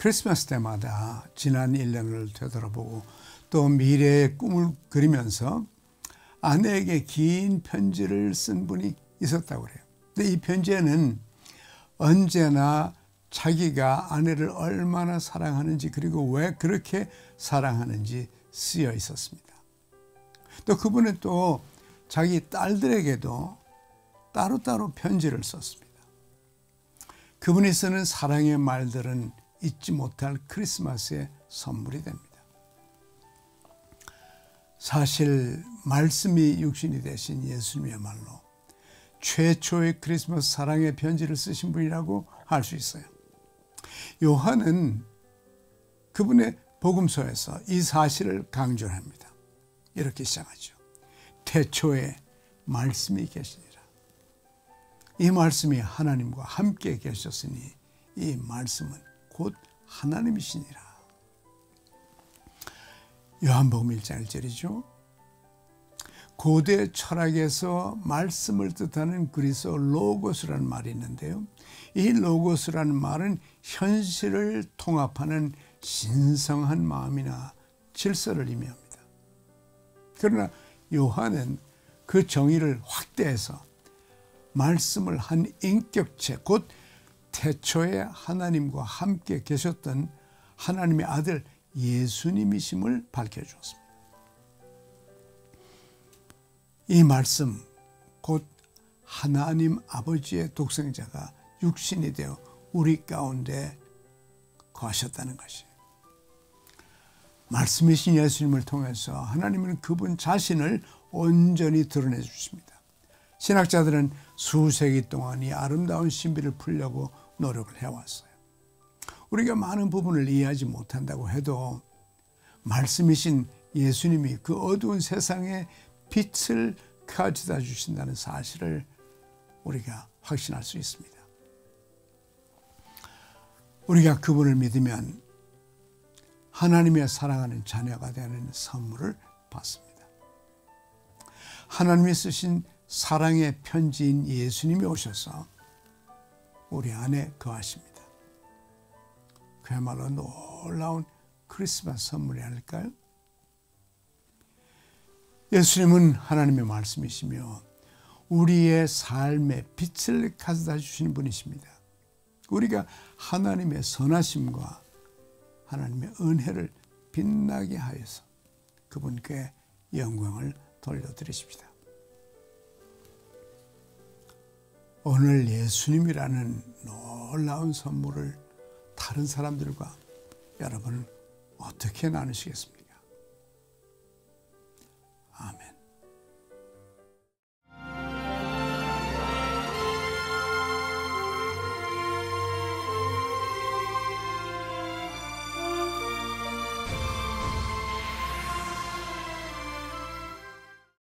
크리스마스 때마다 지난 1년을 되돌아보고 또 미래의 꿈을 그리면서 아내에게 긴 편지를 쓴 분이 있었다고 그래요. 근데 이 편지에는 언제나 자기가 아내를 얼마나 사랑하는지 그리고 왜 그렇게 사랑하는지 쓰여 있었습니다. 또 그분은 또 자기 딸들에게도 따로따로 편지를 썼습니다. 그분이 쓰는 사랑의 말들은 잊지 못할 크리스마스의 선물이 됩니다. 사실 말씀이 육신이 되신 예수님이야말로 최초의 크리스마스 사랑의 편지를 쓰신 분이라고 할 수 있어요. 요한은 그분의 복음서에서 이 사실을 강조합니다. 이렇게 시작하죠. 태초에 말씀이 계시니라. 이 말씀이 하나님과 함께 계셨으니 이 말씀은 곧 하나님이시니라. 요한복음 1장 1절이죠. 고대 철학에서 말씀을 뜻하는 그리스어 로고스라는 말이 있는데요. 이 로고스라는 말은 현실을 통합하는 신성한 마음이나 질서를 의미합니다. 그러나 요한은 그 정의를 확대해서 말씀을 한 인격체, 곧 태초에 하나님과 함께 계셨던 하나님의 아들 예수님이심을 밝혀주었습니다. 이 말씀 곧 하나님 아버지의 독생자가 육신이 되어 우리 가운데 거하셨다는 것이에요. 말씀이신 예수님을 통해서 하나님은 그분 자신을 온전히 드러내 주십니다. 신학자들은 수세기 동안 이 아름다운 신비를 풀려고 노력을 해왔어요. 우리가 많은 부분을 이해하지 못한다고 해도 말씀이신 예수님이 그 어두운 세상에 빛을 가져다 주신다는 사실을 우리가 확신할 수 있습니다. 우리가 그분을 믿으면 하나님의 사랑하는 자녀가 되는 선물을 받습니다. 하나님이 쓰신 사랑의 편지인 예수님이 오셔서 우리 안에 거하십니다. 그야말로 놀라운 크리스마스 선물이 아닐까요? 예수님은 하나님의 말씀이시며 우리의 삶의 빛을 가져다 주시는 분이십니다. 우리가 하나님의 선하심과 하나님의 은혜를 빛나게 하여서 그분께 영광을 돌려드리십니다. 오늘 예수님이라는 놀라운 선물을 다른 사람들과 여러분 어떻게 나누시겠습니까? 아멘.